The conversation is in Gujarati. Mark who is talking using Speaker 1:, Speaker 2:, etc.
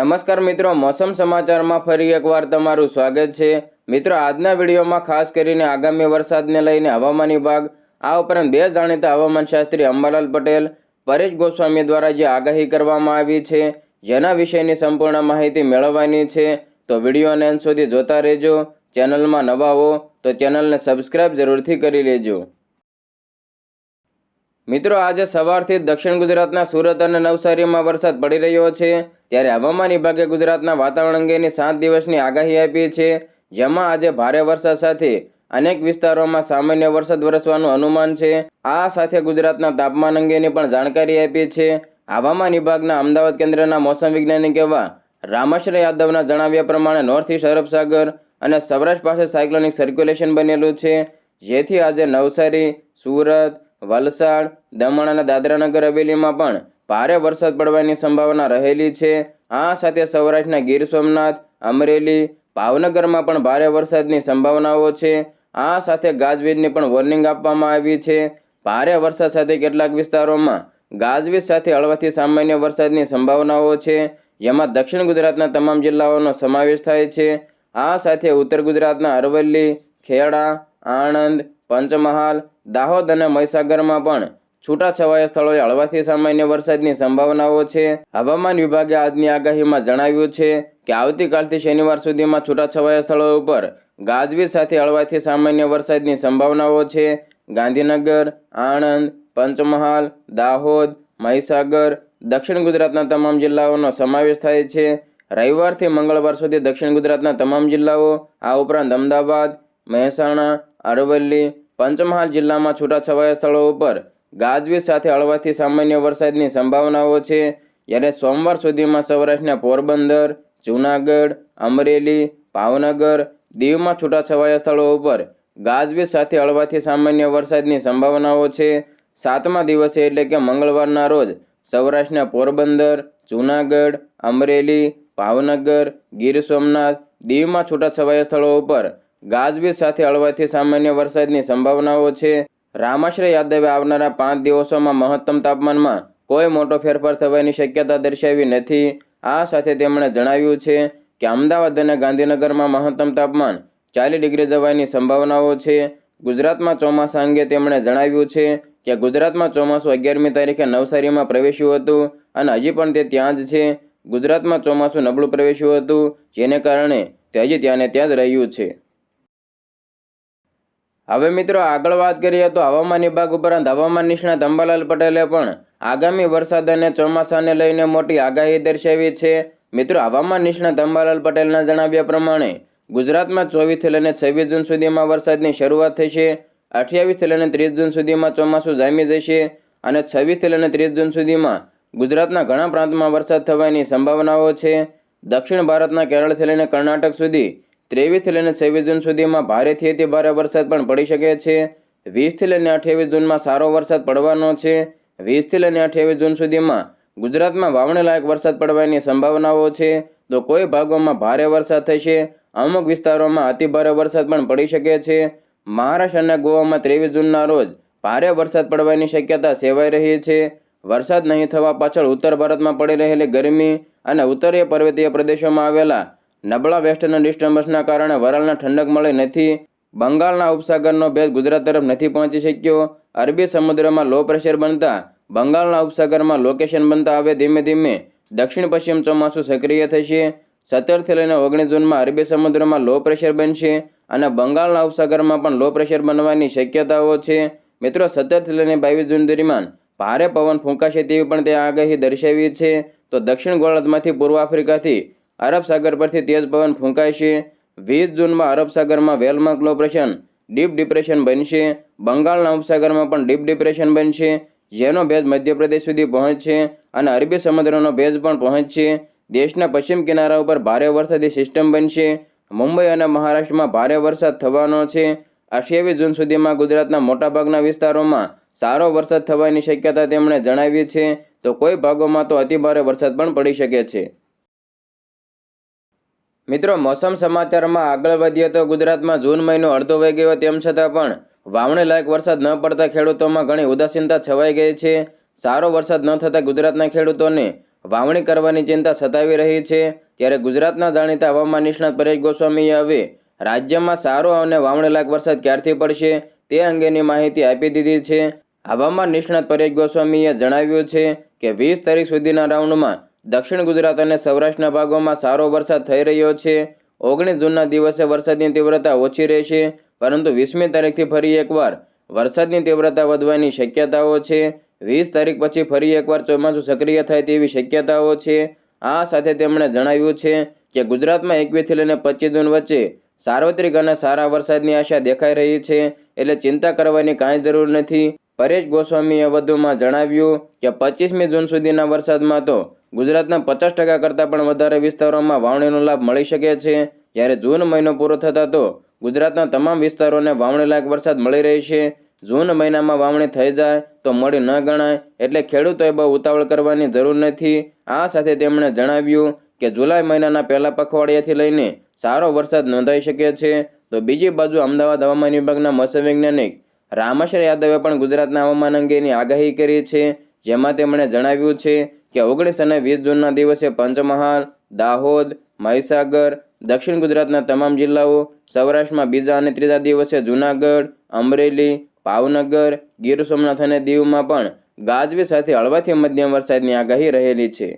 Speaker 1: નમસ્કાર મિત્રો, મોસમ સમાચારમાં ફરી એકવાર તમારું સ્વાગત છે. મિત્રો, આજના વિડીયોમાં ખાસ કરીને આગામી વરસાદને લઈને હવામાન વિભાગ, આ ઉપરાંત બે જાણીતા હવામાનશાસ્ત્રી અંબાલાલ પટેલ, પરેશ ગોસ્વામી દ્વારા જે આગાહી કરવામાં આવી છે, જેના વિશેની સંપૂર્ણ માહિતી મેળવવાની છે. તો વિડીયોને અંત સુધી જોતા રહેજો. ચેનલમાં નવા હો, તો ચેનલને સબસ્ક્રાઇબ જરૂરથી કરી લેજો. મિત્રો, આજે સવારથી દક્ષિણ ગુજરાતના સુરત અને નવસારીમાં વરસાદ પડી રહ્યો છે. ત્યારે હવામાન વિભાગે ગુજરાતના વાતાવરણ અંગેની સાત દિવસની આગાહી આપી છે, જેમાં આજે ભારે વરસાદ સાથે અનેક વિસ્તારોમાં સામાન્ય વરસાદ વરસવાનું અનુમાન છે. આ સાથે ગુજરાતના તાપમાન અંગેની પણ જાણકારી આપી છે. હવામાન વિભાગના અમદાવાદ કેન્દ્રના મોસમ વૈજ્ઞાનિક એવા રામાશ્રય યાદવના જણાવ્યા પ્રમાણે નોર્થ ઇસ્ટ અરબ અને સૌરાષ્ટ્ર પાસે સાયક્લોનિક સર્ક્યુલેશન બનેલું છે, જેથી આજે નવસારી, સુરત, વલસાડ, દમણ અને દાદરાનગર હવેલીમાં પણ ભારે વરસાદ પડવાની સંભાવના રહેલી છે. આ સાથે સૌરાષ્ટ્રના ગીર સોમનાથ, અમરેલી, ભાવનગરમાં પણ ભારે વરસાદની સંભાવનાઓ છે. આ સાથે ગાજવીજની પણ વોર્નિંગ આપવામાં આવી છે. ભારે વરસાદ સાથે કેટલાક વિસ્તારોમાં ગાજવીજ સાથે હળવાથી સામાન્ય વરસાદની સંભાવનાઓ છે. જેમાં દક્ષિણ ગુજરાતના તમામ જિલ્લાઓનો સમાવેશ થાય છે. આ સાથે ઉત્તર ગુજરાતના અરવલ્લી, ખેડા, આણંદ, પંચમહાલ, દાહોદ અને મહીસાગરમાં પણ છૂટાછવાયા સ્થળોએ હળવાથી સામાન્ય વરસાદની સંભાવનાઓ છે. હવામાન વિભાગે આજની આગાહીમાં જણાવ્યું છે કે આવતીકાલથી શનિવાર સુધીમાં છૂટાછવાયા સ્થળો ઉપર ગાજવીજ સાથે હળવાથી સામાન્ય વરસાદની સંભાવનાઓ છે. ગાંધીનગર, આણંદ, પંચમહાલ, દાહોદ, મહીસાગર, દક્ષિણ ગુજરાતના તમામ જિલ્લાઓનો સમાવેશ થાય છે. રવિવારથી મંગળવાર સુધી દક્ષિણ ગુજરાતના તમામ જિલ્લાઓ, આ ઉપરાંત અમદાવાદ, મહેસાણા, અરવલ્લી, પંચમહાલ જિલ્લામાં છૂટાછવાયા સ્થળો ઉપર ગાજવીજ સાથે હળવાથી સામાન્ય વરસાદની સંભાવનાઓ છે. જ્યારે સોમવાર સુધીમાં સૌરાષ્ટ્રના પોરબંદર, જૂનાગઢ, અમરેલી, ભાવનગર, દીવમાં છૂટાછવાયા સ્થળો ઉપર ગાજવીજ સાથે હળવાથી સામાન્ય વરસાદની સંભાવનાઓ છે. સાતમા દિવસે એટલે કે મંગળવારના રોજ સૌરાષ્ટ્રના પોરબંદર, જૂનાગઢ, અમરેલી, ભાવનગર, ગીર સોમનાથ, દીવમાં છૂટાછવાયા સ્થળો ઉપર ગાજવીજ સાથે હળવાથી સામાન્ય વરસાદની સંભાવનાઓ છે. રામાશ્રય યાદવે આવનારા પાંચ દિવસોમાં મહત્તમ તાપમાનમાં કોઈ મોટો ફેરફાર થવાની શક્યતા દર્શાવી નથી. આ સાથે તેમણે જણાવ્યું છે કે અમદાવાદ અને ગાંધીનગરમાં મહત્તમ તાપમાન ચાલીસ ડિગ્રી જવાની સંભાવનાઓ છે. ગુજરાતમાં ચોમાસા અંગે તેમણે જણાવ્યું છે કે ગુજરાતમાં ચોમાસું અગિયારમી તારીખે નવસારીમાં પ્રવેશ્યું હતું અને હજી પણ તે ત્યાં જ છે. ગુજરાતમાં ચોમાસું નબળું પ્રવેશ્યું હતું, જેને કારણે તે હજી ત્યાં ને ત્યાં જ રહ્યું છે. હવે મિત્રો આગળ વાત કરીએ તો હવામાન વિભાગ ઉપરાંત હવામાન નિષ્ણાત અંબાલાલ પટેલે પણ આગામી વરસાદ અને ચોમાસાને લઈને મોટી આગાહી દર્શાવી છે. મિત્રો હવામાન નિષ્ણાત અંબાલાલ પટેલના જણાવ્યા પ્રમાણે ગુજરાતમાં ચોવીસથી લઈને છવ્વીસ જૂન સુધીમાં વરસાદની શરૂઆત થશે અઠ્યાવીસથી લઈને ત્રીસ જૂન સુધીમાં ચોમાસું જામી જશે અને છવ્વીસથી લઈને ત્રીસ જૂન સુધીમાં ગુજરાતના ઘણા પ્રાંતમાં વરસાદ થવાની સંભાવનાઓ છે. દક્ષિણ ભારતના કેરળથી લઈને કર્ણાટક સુધી ત્રેવીસથી લઈને છવ્વીસ જૂન સુધીમાં ભારેથી અતિ ભારે વરસાદ પણ પડી શકે છે. વીસથી લઈને અઠ્યાવીસ જૂનમાં સારો વરસાદ પડવાનો છે. વીસથી લઈને અઠ્યાવીસ જૂન સુધીમાં ગુજરાતમાં વાવણી લાયક વરસાદ પડવાની સંભાવનાઓ છે. તો કોઈ ભાગોમાં ભારે વરસાદ થશે. અમુક વિસ્તારોમાં અતિભારે વરસાદ પણ પડી શકે છે. મહારાષ્ટ્ર અને ગોવામાં ત્રેવીસ જૂનના રોજ ભારે વરસાદ પડવાની શક્યતા સેવાઈ રહી છે. વરસાદ નહીં થવા પાછળ ઉત્તર ભારતમાં પડી રહેલી ગરમી અને ઉત્તરીય પર્વતીય પ્રદેશોમાં આવેલા નબળા વેસ્ટર્ન ડિસ્ટર્બન્સના કારણે વરાળને ઠંડક મળી નથી. બંગાળના ઉપસાગરનો ભેદ ગુજરાત તરફ નથી પહોંચી શક્યો. અરબી સમુદ્રમાં લો પ્રેશર બનતા બંગાળના ઉપસાગરમાં લોકેશન બનતા હવે ધીમે ધીમે દક્ષિણ પશ્ચિમ ચોમાસું સક્રિય થશે. સત્તરથી લઈને ઓગણીસ જૂનમાં અરબી સમુદ્રમાં લો પ્રેશર બનશે અને બંગાળના ઉપસાગરમાં પણ લો પ્રેશર બનવાની શક્યતાઓ છે. મિત્રો, સત્તરથી લઈને બાવીસ જૂન દરમિયાન ભારે પવન ફૂંકાશે તેવી પણ તે આગાહી દર્શાવી છે. તો દક્ષિણ ગોળાર્ધમાંથી પૂર્વ આફ્રિકાથી અરબ સાગર પરથી તેજ પવન ફૂંકાશે વીસ જૂનમાં અરબ સાગરમાં well marked low deep depression બનશે. બંગાળના ઉપસાગરમાં પણ ડીપ ડિપ્રેશન બનશે. જેનો ભેજ મધ્યપ્રદેશ સુધી પહોંચશે અને અરબી સમુદ્રનો ભેજ પણ પહોંચશે. દેશના પશ્ચિમ કિનારા ઉપર ભારે વરસાદી સિસ્ટમ બનશે. મુંબઈ અને મહારાષ્ટ્રમાં ભારે વરસાદ થવાનો છે. અઠ્યાવીસ જૂન સુધીમાં ગુજરાતના મોટાભાગના વિસ્તારોમાં સારો વરસાદ થવાની શક્યતા તેમણે જણાવી છે. તો કોઈ ભાગોમાં તો અતિભારે વરસાદ પણ પડી શકે છે. મિત્રો, મોસમ સમાચારમાં આગળ વધીએ તો ગુજરાતમાં જૂન મહિનો અડધો વહી ગયો તેમ છતાં પણ વાવણી લાયક વરસાદ ન પડતા ખેડૂતોમાં ઘણી ઉદાસીનતા છવાઈ ગઈ છે. સારો વરસાદ ન થતાં ગુજરાતના ખેડૂતોને વાવણી કરવાની ચિંતા સતાવી રહી છે. ત્યારે ગુજરાતના જાણીતા હવામાન નિષ્ણાત પરેશ ગોસ્વામીએ હવે રાજ્યમાં સારો અને વાવણીલાયક વરસાદ ક્યારથી પડશે તે અંગેની માહિતી આપી દીધી છે. હવામાન નિષ્ણાત પરેશ ગોસ્વામીએ જણાવ્યું છે કે વીસ તારીખ સુધીના રાઉન્ડમાં દક્ષિણ ગુજરાત અને સૌરાષ્ટ્રના ભાગોમાં સારો વરસાદ થઈ રહ્યો છે. ઓગણીસ જૂનના દિવસે વરસાદની તીવ્રતા ઓછી રહેશે, પરંતુ વીસમી તારીખથી ફરી એકવાર વરસાદની તીવ્રતા વધવાની શક્યતાઓ છે. વીસ તારીખ પછી ફરી એકવાર ચોમાસું સક્રિય થાય તેવી શક્યતાઓ છે. આ સાથે તેમણે જણાવ્યું છે કે ગુજરાતમાં એકવીસથી લઈને પચીસ જૂન વચ્ચે સાર્વત્રિક અને સારા વરસાદની આશા દેખાઈ રહી છે, એટલે ચિંતા કરવાની કાંઈ જરૂર નથી. પરેશ ગોસ્વામીએ વધુમાં જણાવ્યું કે પચીસમી જૂન સુધીના વરસાદમાં તો ગુજરાતના પચાસ ટકા કરતાં પણ વધારે વિસ્તારોમાં વાવણીનો લાભ મળી શકે છે. જ્યારે જૂન મહિનો પૂરો થતાં તો ગુજરાતના તમામ વિસ્તારોને વાવણીલાયક વરસાદ મળી રહેશે જૂન મહિનામાં વાવણી થઈ જાય તો મળી ન ગણાય એટલે ખેડૂતોએ બહુ ઉતાવળ કરવાની જરૂર નથી. આ સાથે તેમણે જણાવ્યું કે જુલાઈ મહિનાના પહેલા પખવાડિયાથી લઈને સારો વરસાદ નોંધાઈ શકે છે. તો બીજી બાજુ અમદાવાદ હવામાન વિભાગના મત્સ્ય વૈજ્ઞાનિક રામેશ્વર યાદવે પણ ગુજરાતના હવામાન અંગેની આગાહી કરી છે. જેમાં તેમણે જણાવ્યું છે કે ઓગણીસ અને વીસ જૂનના દિવસે પંચમહાલ, દાહોદ, મહીસાગર, દક્ષિણ ગુજરાતના તમામ જિલ્લાઓ, સૌરાષ્ટ્રમાં બીજા અને ત્રીજા દિવસે જૂનાગઢ, અમરેલી, ભાવનગર, ગીર સોમનાથ અને દીવમાં પણ ગાજવી સાથે હળવાથી મધ્યમ વરસાદની આગાહી રહેલી છે.